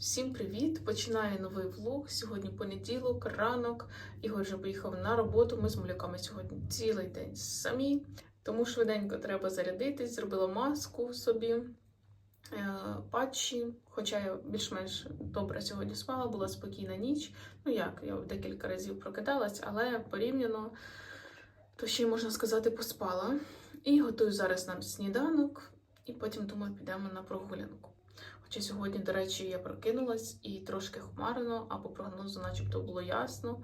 Всім привіт! Починаю новий влог. Сьогодні понеділок, ранок. Ігор вже поїхав на роботу. Ми з малюками сьогодні цілий день самі. Тому швиденько треба зарядитись. Зробила маску собі, е, патчі. Хоча я більш-менш добре сьогодні спала, була спокійна ніч. Ну як, я декілька разів прокидалась, але порівняно, то ще й можна сказати, поспала. І готую зараз нам сніданок, і потім думаю, підемо на прогулянку. Хоча сьогодні, до речі, я прокинулась і трошки хмарно, а по прогнозу, начебто, було ясно.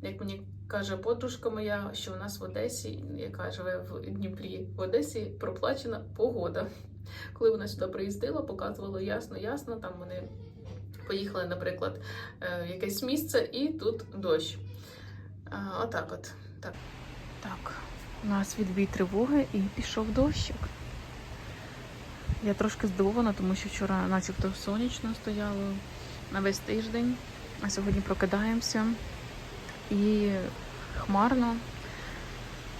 Як мені каже подружка моя, що у нас в Одесі, яка живе в Дніпрі, в Одесі проплачена погода. Коли вона сюди приїздила, показувало ясно, ясно. Там вони поїхали, наприклад, е, в якесь місце, і тут дощ. Отак от. Так. так, у нас відбій тривоги і пішов дощик. Я трошки здивована, тому що вчора начебто сонячно стояло на весь тиждень, а сьогодні прокидаємося і хмарно.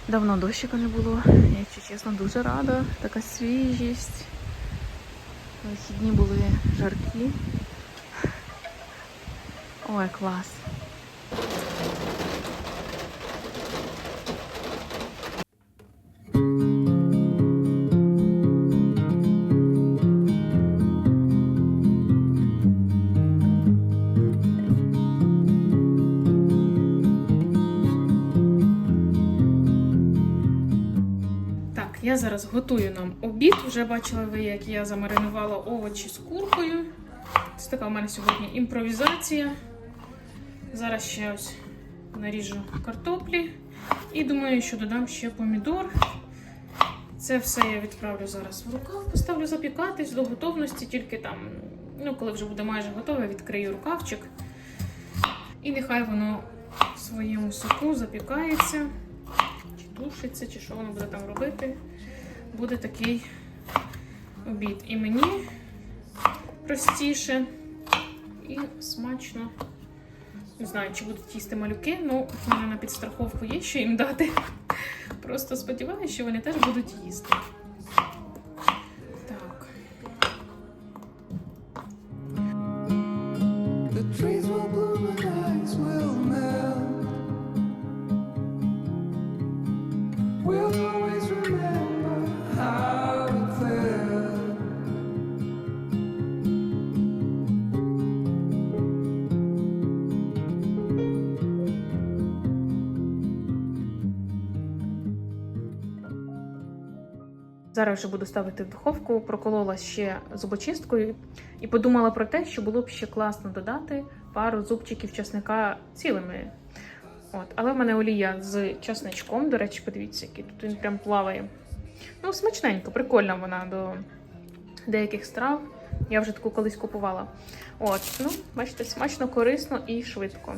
Давно дощика не було. Я, якщо чесно, дуже рада. Така свіжість. Вихідні були жаркі. Ой, клас. Я зараз готую нам обід. Вже бачили ви, як я замаринувала овочі з куркою. Це така в мене сьогодні імпровізація. Зараз ще ось наріжу картоплі. І думаю, що додам ще помідор. Це все я відправлю зараз в рукав, поставлю запікатись до готовності, тільки там, ну, коли вже буде майже готове, відкрию рукавчик. І нехай воно в своєму соку запікається чи тушиться, чи що воно буде там робити. Буде такий обід. І мені простіше і смачно. Не знаю, чи будуть їсти малюки, ну в мене на підстраховку є, що їм дати. Просто сподіваюся, що вони теж будуть їсти. Зараз вже буду ставити в духовку, проколола ще зубочисткою і подумала про те, що було б ще класно додати пару зубчиків чесника цілими. От, але в мене олія з чесничком. До речі, подивіться, який тут він прям плаває. Ну, смачненько, прикольна вона до деяких страв. Я вже таку колись купувала. От, ну, бачите, смачно, корисно і швидко.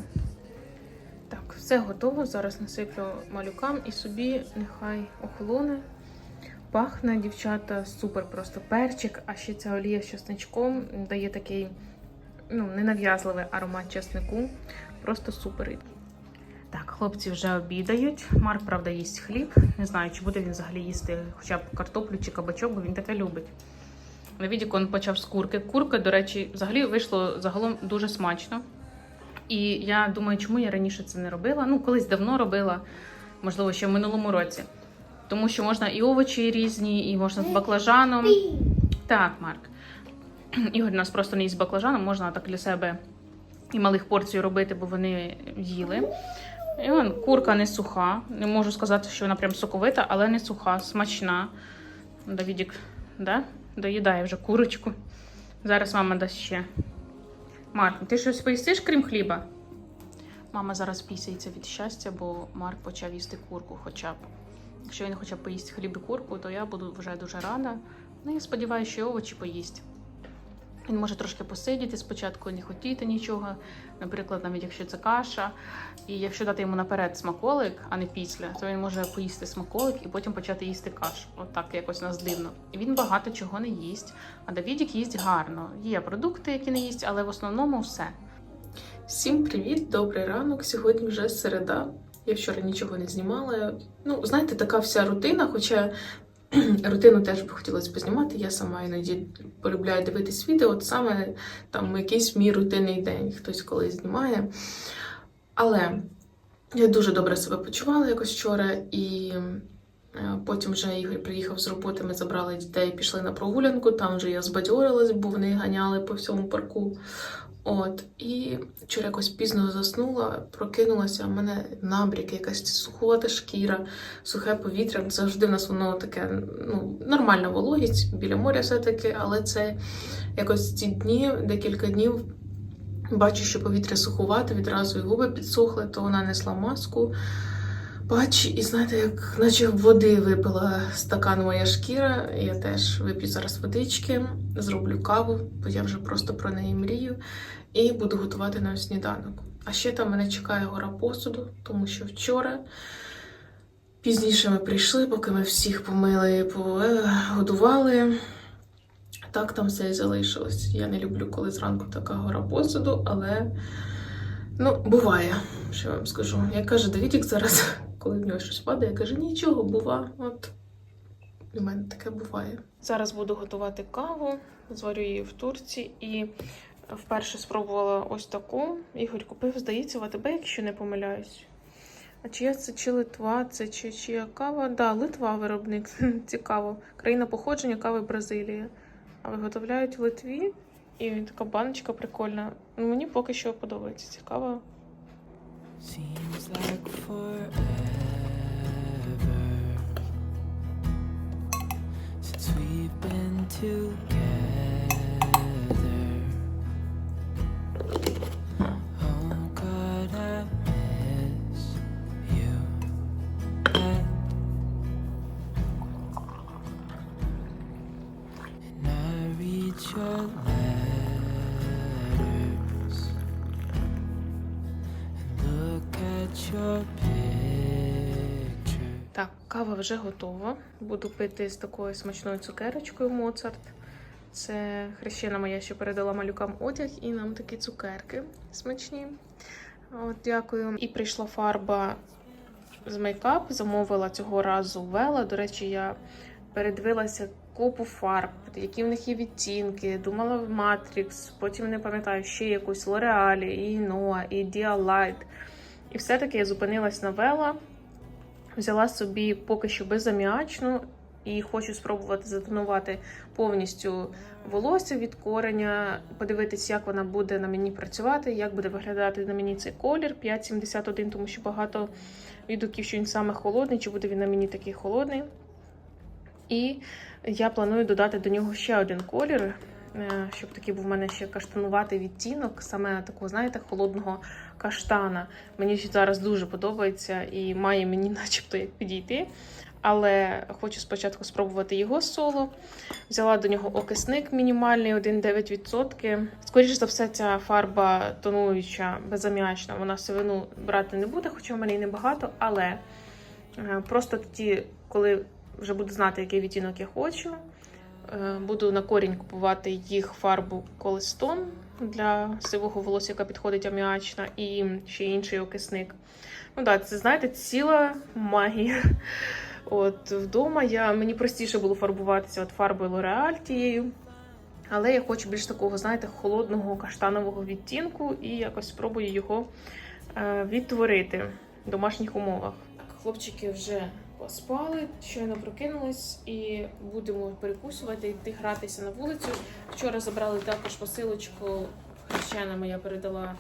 Так, все готово. Зараз насиплю малюкам і собі нехай охолоне. Пахне, дівчата, супер просто перчик, а ще ця олія з чесничком дає такий ну, ненав'язливий аромат чеснику. Просто супер. Так, хлопці вже обідають. Марк, правда, їсть хліб. Не знаю, чи буде він взагалі їсти хоча б картоплю чи кабачок, бо він таке любить. На відіку він почав з курки. Курка, до речі, взагалі вийшло загалом дуже смачно. І я думаю, чому я раніше це не робила. Ну, колись давно робила, можливо, ще в минулому році. Тому що можна і овочі різні, і можна з баклажаном. Так, Марк. Ігор у нас просто не їсть з баклажаном, можна так для себе і малих порцій робити, бо вони їли. І он, курка не суха. Не можу сказати, що вона прям соковита, але не суха, смачна. Давідік, да? доїдає вже курочку. Зараз мама дасть ще. Марк, ти щось поїстиш, крім хліба? Мама зараз пісяється від щастя, бо Марк почав їсти курку хоча б. Якщо він хоча б поїсть хліб і курку, то я буду вже дуже рада. Ну і сподіваюся, що овочі поїсть. Він може трошки посидіти спочатку, не хотіти нічого. Наприклад, навіть якщо це каша. І якщо дати йому наперед смаколик, а не після, то він може поїсти смаколик і потім почати їсти кашу. Отак якось у нас дивно. І він багато чого не їсть. А Давідік їсть гарно. Є продукти, які не їсть, але в основному все. Всім привіт, добрий ранок. Сьогодні вже середа. Я вчора нічого не знімала. Ну, знаєте, така вся рутина, хоча Рутину теж би хотілося познімати. Я сама іноді полюбляю дивитись відео, от саме там якийсь мій рутинний день, хтось колись знімає. Але я дуже добре себе почувала якось вчора, і потім вже Ігор приїхав з роботи, ми забрали дітей, пішли на прогулянку. Там вже я збадьорилась, бо вони ганяли по всьому парку. От, і вчора якось пізно заснула, прокинулася, в мене набряк, якась суховата шкіра, сухе повітря. Завжди в нас воно таке, ну, нормальна вологість біля моря все-таки, але це якось ці дні, декілька днів. Бачу, що повітря сухувате, відразу і губи підсохли, то вона несла маску. Бач, і знаєте, як наче води випила стакан моя шкіра. Я теж вип'ю зараз водички, зроблю каву, бо я вже просто про неї мрію, і буду готувати на сніданок. А ще там мене чекає гора посуду, тому що вчора пізніше ми прийшли, поки ми всіх помили, погодували. Так там все і залишилось. Я не люблю, коли зранку така гора посуду, але ну, буває, що я вам скажу. Як каже Давідік зараз, коли в нього щось падає, каже, нічого, бува. От у мене таке буває. Зараз буду готувати каву, зварю її в турці і вперше спробувала ось таку. Ігор купив, здається, в АТБ, якщо не помиляюсь. А чия це чи Литва, це чи чия кава? Да, Литва виробник. Цікаво. Країна походження кави Бразилія. А виготовляють в Литві. І така баночка прикольна. Ну, Мені поки що подобається. Цікаво. Seems like forever since we've been together. Кава вже готова. Буду пити з такою смачною цукерочкою Моцарт. Це хрещена моя, що передала малюкам одяг, і нам такі цукерки смачні. От, дякую. І прийшла фарба з мейкап, замовила цього разу Вела. До речі, я передивилася купу фарб, які в них є відтінки. Думала в Matrix, потім не пам'ятаю, ще якусь L'Oreal, і Noa, і Dialight. І все-таки я зупинилась на Вела. Взяла собі поки що безаміачну і хочу спробувати затонувати повністю волосся від кореня, подивитись, як вона буде на мені працювати, як буде виглядати на мені цей колір 5,71, тому що багато відгуків, що він саме холодний, чи буде він на мені такий холодний. І я планую додати до нього ще один колір, е, щоб такий був в мене ще каштануватий відтінок, саме такого, знаєте, холодного каштана. Мені зараз дуже подобається і має мені начебто як підійти. Але хочу спочатку спробувати його соло. Взяла до нього окисник мінімальний 1,9%. Скоріше за все, ця фарба тонуюча, безаміачна, вона сивину брати не буде, хоча в мене і небагато, але е, просто тоді, коли вже буду знати, який відтінок я хочу, буду на корінь купувати їх фарбу Колестон для сивого волосся, яка підходить аміачна, і ще інший окисник. Ну так, це знаєте, ціла магія. От вдома я мені простіше було фарбуватися от фарбою L'Oreal тією. Але я хочу більш такого, знаєте, холодного каштанового відтінку і якось спробую його е, відтворити в домашніх умовах. Так, хлопчики вже поспали, щойно прокинулись і будемо перекусувати, йти гратися на вулицю. Вчора забрали також посилочку. Хрещена моя передала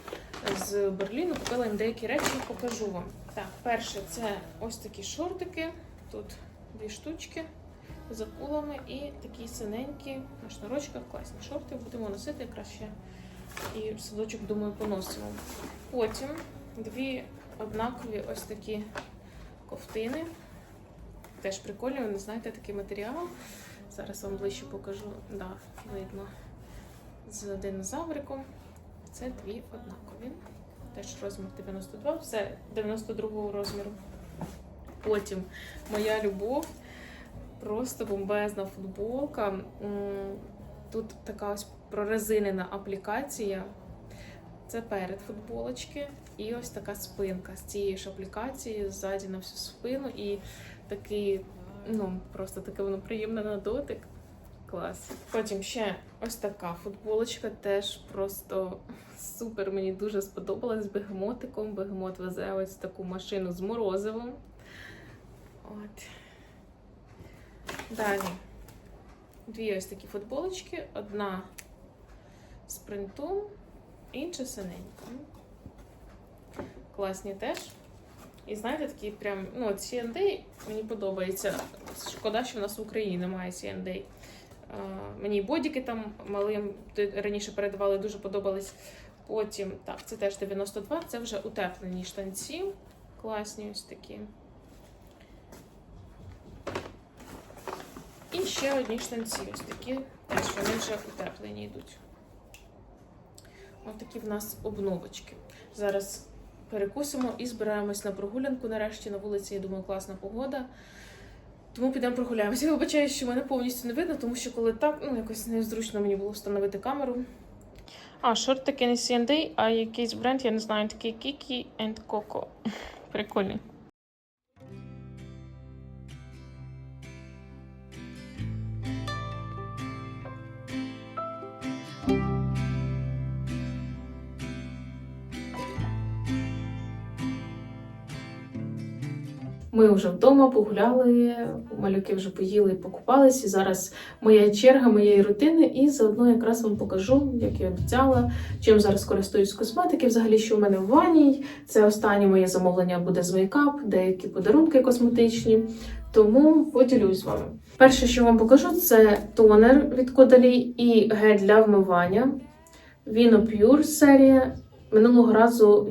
з Берліну, купила їм деякі речі, покажу вам. Так, перше, це ось такі шортики. Тут дві штучки з акулами і такі синенькі на шнурочках, класні шорти. Будемо носити краще. І садочок, думаю, поносимо. Потім дві однакові ось такі ковтини. Теж прикольні, вони знаєте, такий матеріал. Зараз вам ближче покажу. Да, видно з динозавриком. Це дві однакові. Теж розмір 92, все 92 розміру. Потім моя любов, просто бомбезна футболка. Тут така ось прорезинена аплікація. Це перед футболочки. І ось така спинка з цієї ж аплікації ззаді на всю спину. І такий Ну, просто таке воно приємне на дотик. Клас. Потім ще ось така футболочка, теж просто супер. Мені дуже сподобалась з бегемотиком. Бегемот везе ось таку машину з морозивом. От. Далі. Дві ось такі футболочки. Одна з принтом, інша синенька. Класні теж. І знаєте, такі прям, ну, C&A мені подобається. Шкода, що в нас в Україні немає C&A. Мені бодіки там малим раніше передавали, дуже подобались. Потім, так, це теж 92, це вже утеплені штанці. Класні ось такі. І ще одні штанці ось такі. Теж вони вже утеплені йдуть. Ось такі в нас обновочки. Зараз перекусимо і збираємось на прогулянку. Нарешті на вулиці, я думаю, класна погода. Тому підемо прогуляємося. Я вибачаю, що мене повністю не видно, тому що коли так, ну якось незручно мені було встановити камеру. А, шортики не C&A, а якийсь бренд, я не знаю, такий Kiki and Coco. Прикольний. Ми вже вдома погуляли, малюки вже поїли і покупались. І зараз моя черга моєї рутини. І заодно якраз вам покажу, як я обіцяла, чим зараз користуюсь косметики. Взагалі, що в мене в ванній. Це останнє моє замовлення буде з мейкап, деякі подарунки косметичні. Тому поділюсь з вами. Перше, що вам покажу, це тонер від Кодалі і гель для вмивання. Vino Pure серія. Минулого разу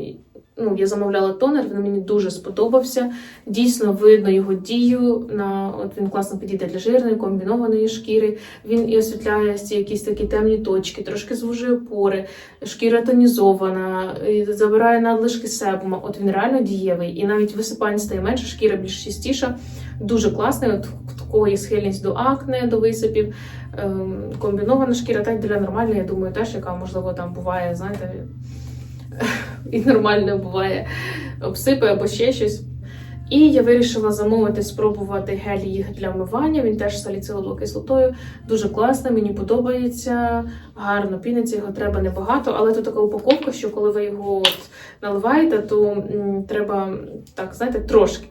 ну, я замовляла тонер, він мені дуже сподобався. Дійсно видно його дію. На от він класно підійде для жирної, комбінованої шкіри. Він і освітляє якісь такі темні точки, трошки звужує пори, шкіра тонізована, і забирає надлишки себума. От він реально дієвий. І навіть висипань стає менше, шкіра більш чистіша. Дуже класний. От кого є схильність до акне, до висипів. Ем, комбінована шкіра, так для нормальної, я думаю, теж, яка можливо там буває, знаєте, і нормально буває обсипи або ще щось. І я вирішила замовити, спробувати гель їх для вмивання. Він теж саліциловою кислотою. Дуже класний, мені подобається. Гарно піниться, його треба небагато, але тут така упаковка, що коли ви його наливаєте, то треба так, знаєте, трошки,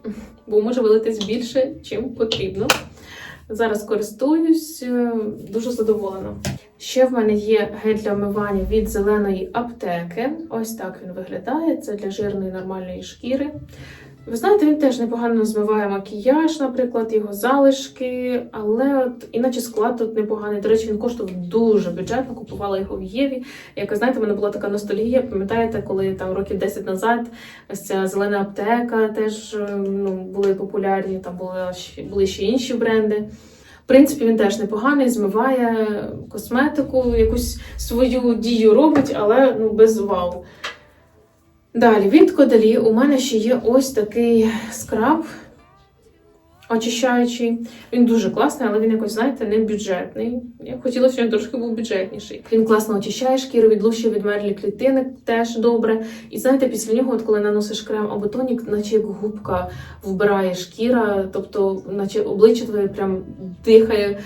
бо може вилитись більше, чим потрібно. Зараз користуюсь, е, дуже задоволена. Ще в мене є гель для вмивання від зеленої аптеки. Ось так він виглядає. Це для жирної нормальної шкіри. Ви знаєте, він теж непогано змиває макіяж, наприклад, його залишки, але от іначе склад тут непоганий. До речі, він коштував дуже бюджетно, купувала його в Єві. Як ви знаєте, в мене була така ностальгія. Пам'ятаєте, коли там років 10 назад ось ця зелена аптека теж е, ну, були популярні, там були, були ще інші бренди. В принципі, він теж непоганий, змиває косметику, якусь свою дію робить, але ну без вау. Далі від Кодалі у мене ще є ось такий скраб очищаючий. Він дуже класний, але він якось, знаєте, не бюджетний. Я б хотіла, щоб він трошки був бюджетніший. Він класно очищає шкіру, відлущує відмерлі клітини теж добре. І знаєте, після нього, от коли наносиш крем або тонік, наче як губка вбирає шкіра, тобто, наче обличчя твоє прям дихає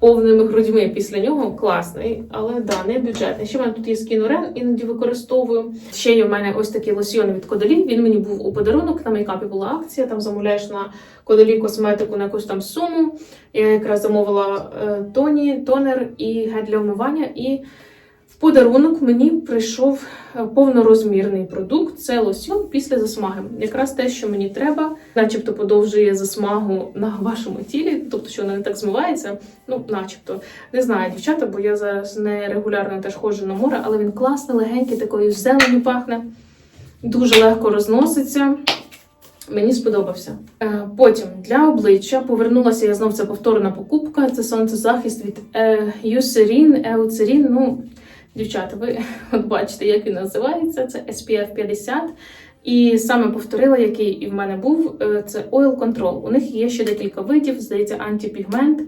повними грудьми після нього класний, але да, не бюджетний. Ще в мене тут є скінорен, іноді використовую. Ще є в мене ось такий лосьйон від Кодолі. Він мені був у подарунок. На мейкапі була акція. Там замовляєш на Кодолі косметику на якусь там суму. Я якраз замовила е, тоні, тонер і гель для вмивання. І подарунок мені прийшов е, повнорозмірний продукт. Це лосьйон після засмаги. Якраз те, що мені треба, начебто подовжує засмагу на вашому тілі, тобто, що вона не так змивається. Ну, начебто. Не знаю, дівчата, бо я зараз не регулярно теж ходжу на море, але він класний, легенький, такою зеленю пахне. Дуже легко розноситься. Мені сподобався. Е, Потім для обличчя повернулася я знов це повторна покупка. Це сонцезахист від е, Eucerin, Eucerin. Ну, дівчата, ви от бачите, як він називається. Це SPF 50. І саме повторила, який і в мене був, е, це Oil Control. У них є ще декілька видів, здається, антипігмент.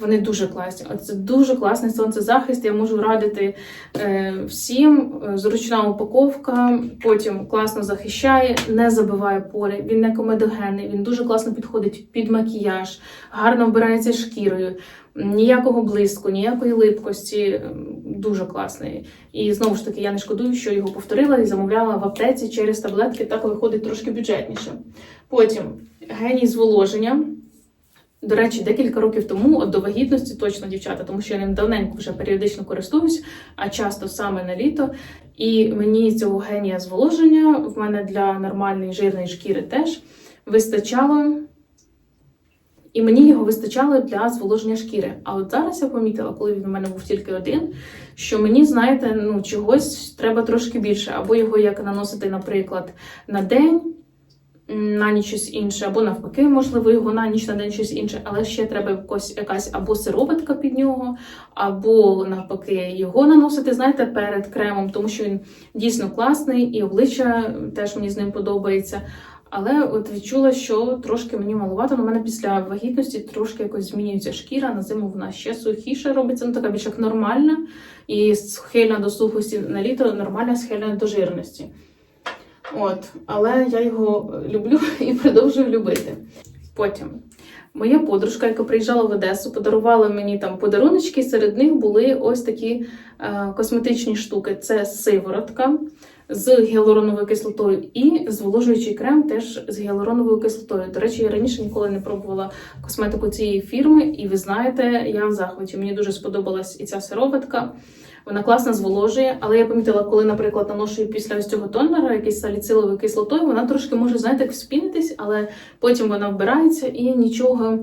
Вони дуже класні. Це дуже класний сонцезахист. Я можу радити е, всім. Е, Зручна упаковка, потім класно захищає, не забиває пори. Він не комедогенний, він дуже класно підходить під макіяж, гарно вбирається шкірою. Ніякого блиску, ніякої липкості, дуже класний. І знову ж таки, я не шкодую, що його повторила і замовляла в аптеці через таблетки, так виходить трошки бюджетніше. Потім геній зволоження. До речі, декілька років тому, от до вагітності, точно дівчата, тому що я ним давненько вже періодично користуюсь, а часто саме на літо. І мені цього генія зволоження в мене для нормальної жирної шкіри теж вистачало. І мені його вистачало для зволоження шкіри. А от зараз я помітила, коли він в мене був тільки один, що мені, знаєте, ну чогось треба трошки більше, або його як наносити, наприклад, на день, на ніч щось інше, або навпаки, можливо, його на ніч на день щось інше, але ще треба якось, якась або сироватка під нього, або навпаки, його наносити, знаєте, перед кремом, тому що він дійсно класний, і обличчя теж мені з ним подобається. Але от відчула, що трошки мені малувато. У мене після вагітності трошки якось змінюється шкіра. На зиму вона ще сухіше робиться, ну така більш як нормальна і схильна до сухості на літо, нормальна схильна до жирності. От, але я його люблю і продовжую любити. Потім моя подружка, яка приїжджала в Одесу, подарувала мені там подаруночки. Серед них були ось такі е, косметичні штуки: це сиворотка з гіалуроновою кислотою і зволожуючий крем теж з гіалуроновою кислотою. До речі, я раніше ніколи не пробувала косметику цієї фірми, і ви знаєте, я в захваті. Мені дуже сподобалась і ця сироватка. Вона класно зволожує, але я помітила, коли, наприклад, наношу після ось цього тонера, якийсь саліциловою кислотою, вона трошки може, знаєте, як вспінитись, але потім вона вбирається і нічого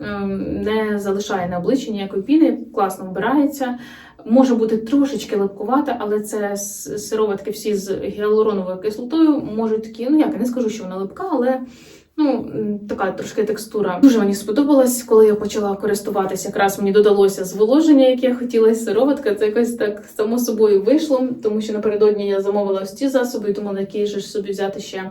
ем, не залишає на обличчі ніякої піни, класно вбирається. Може бути трошечки липкувата, але це сироватки всі з гіалуроновою кислотою можуть такі, ну як я не скажу, що вона липка, але ну така трошки текстура. Дуже мені сподобалась, коли я почала користуватися. Якраз мені додалося зволоження, яке я хотіла, сироватка. Це якось так само собою вийшло, тому що напередодні я замовила ось ці засоби і думала, який же ж собі взяти ще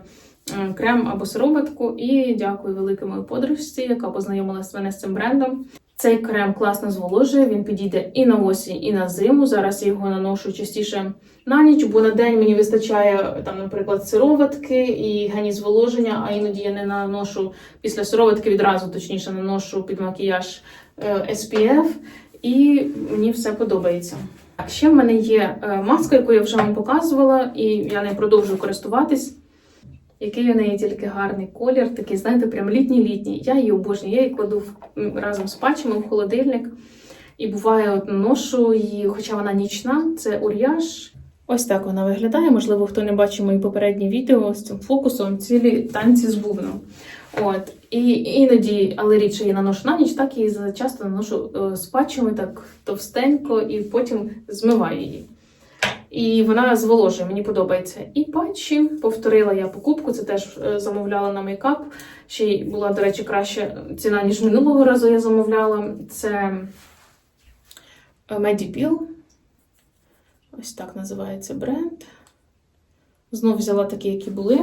крем або сироватку. І дякую великій моїй подружці, яка познайомилась мене з цим брендом. Цей крем класно зволожує, він підійде і на осінь, і на зиму. Зараз я його наношу частіше на ніч, бо на день мені вистачає там, наприклад, сироватки і гені зволоження, а іноді я не наношу після сироватки відразу, точніше, наношу під макіяж е, SPF, і мені все подобається. Ще в мене є е, маска, яку я вже вам показувала, і я нею продовжую користуватись. Який у неї тільки гарний колір, такий, знаєте, прям літній-літній. Я її обожнюю. Я її кладу разом з патчами в холодильник. І буває, от ношу її, хоча вона нічна, це ур'яж. Ось так вона виглядає. Можливо, хто не бачив мої попередні відео з цим фокусом, цілі танці з бубном. От. І іноді, але рідше я наношу на ніч, так за- часто наношу е, з патчами так товстенько і потім змиваю її. І вона зволожує, мені подобається. І патчі повторила я покупку, це теж е, замовляла на мейкап. Ще й була, до речі, краща ціна, ніж минулого разу я замовляла. Це Medipil. Ось так називається бренд. Знов взяла такі, які були.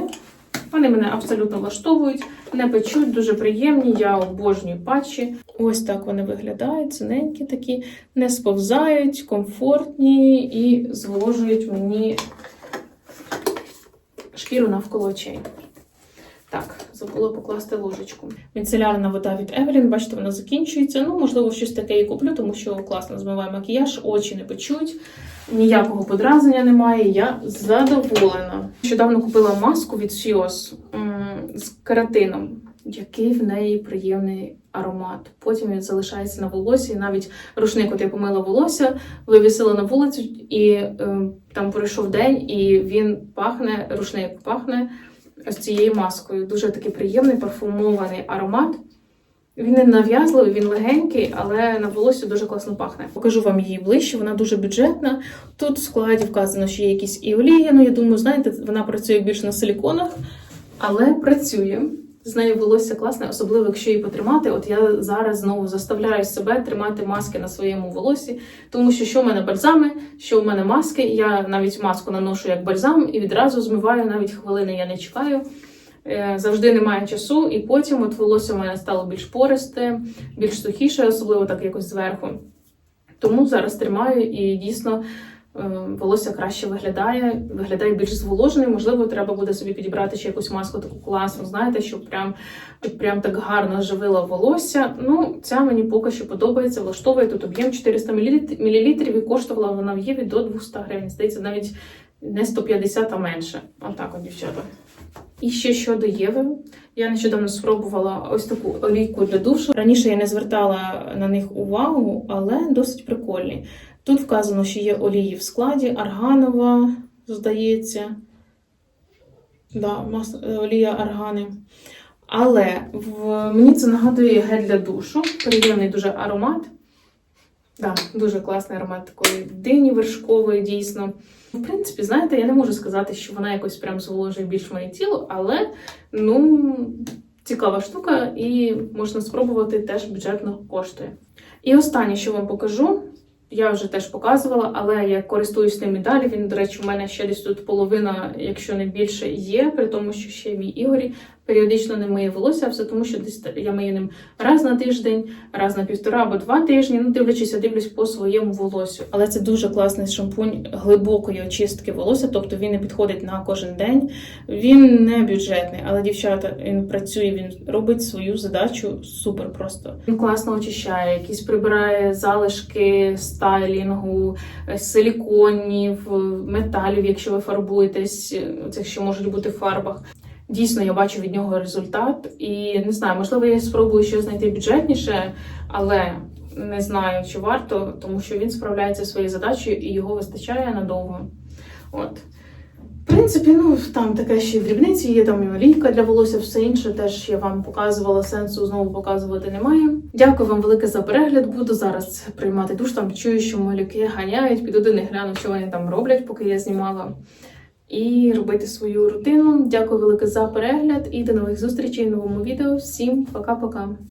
Вони мене абсолютно влаштовують, не печуть, дуже приємні. Я обожнюю патчі. Ось так вони виглядають, ціненькі такі, не сповзають, комфортні і зволожують мені шкіру навколо очей. Так, забула покласти ложечку. Міцелярна вода від Evelyn, бачите, вона закінчується. Ну, можливо, щось таке і куплю, тому що класно змиває макіяж, очі не печуть, ніякого подразнення немає. Я задоволена. Нещодавно купила маску від Sios з кератином. Який в неї приємний аромат. Потім він залишається на волосі. Навіть рушник, от я помила волосся, вивісила на вулицю, і е, там пройшов день, і він пахне, рушник пахне ось цією маскою. Дуже такий приємний парфумований аромат. Він не нав'язливий, він легенький, але на волосся дуже класно пахне. Покажу вам її ближче, вона дуже бюджетна. Тут в складі вказано, що є якісь і олія. Ну, я думаю, знаєте, вона працює більше на силіконах, але працює. З нею волосся класне, особливо якщо її потримати. От я зараз знову заставляю себе тримати маски на своєму волосі, тому що що в мене бальзами, що в мене маски. Я навіть маску наношу як бальзам і відразу змиваю, навіть хвилини я не чекаю. е, завжди немає часу, і потім от волосся в мене стало більш пористе, більш сухіше, особливо так якось зверху. Тому зараз тримаю і дійсно волосся краще виглядає, виглядає більш зволоженим. Можливо, треба буде собі підібрати ще якусь маску таку класну, знаєте, щоб прям, прям так гарно живило волосся. Ну, ця мені поки що подобається, влаштовує тут об'єм 400 мл і коштувала вона в Єві до 200 гривень. Здається, навіть не 150, а менше. Отак от, дівчата. І ще щодо Єви, я нещодавно спробувала ось таку олійку для душу. Раніше я не звертала на них увагу, але досить прикольні. Тут вказано, що є олії в складі, арганова, здається. Да, е, олія аргани. Але в... мені це нагадує гель для душу. Приємний дуже аромат. Да, дуже класний аромат такої дині вершкової, дійсно. В принципі, знаєте, я не можу сказати, що вона якось прям зволожує більш моє тіло, але ну, цікава штука, і можна спробувати теж бюджетно коштує. І останнє, що вам покажу, я вже теж показувала, але я користуюсь ним і далі. Він, до речі, у мене ще десь тут половина, якщо не більше, є, при тому, що ще мій Ігорі періодично не миє волосся, все тому що десь я мию ним раз на тиждень, раз на півтора або два тижні, ну дивлячись, я дивлюсь по своєму волосю. Але це дуже класний шампунь глибокої очистки волосся, тобто він не підходить на кожен день. Він не бюджетний, але дівчата він працює, він робить свою задачу супер просто. Він класно очищає, якісь прибирає залишки стайлінгу, е, силіконів, металів, якщо ви фарбуєтесь, е, цих що можуть бути в фарбах. Дійсно, я бачу від нього результат, і не знаю, можливо, я спробую щось знайти бюджетніше, але не знаю, чи варто, тому що він справляється своєю задачею і його вистачає надовго. От. В принципі, ну там таке ще дрібниці, є там і олійка для волосся, все інше теж я вам показувала, сенсу знову показувати немає. Дякую вам велике за перегляд. Буду зараз приймати душ. Там чую, що малюки ганяють, піду до них гляну, що вони там роблять, поки я знімала. І робити свою рутину. Дякую велике за перегляд і до нових зустрічей в новому відео. Всім пока-пока.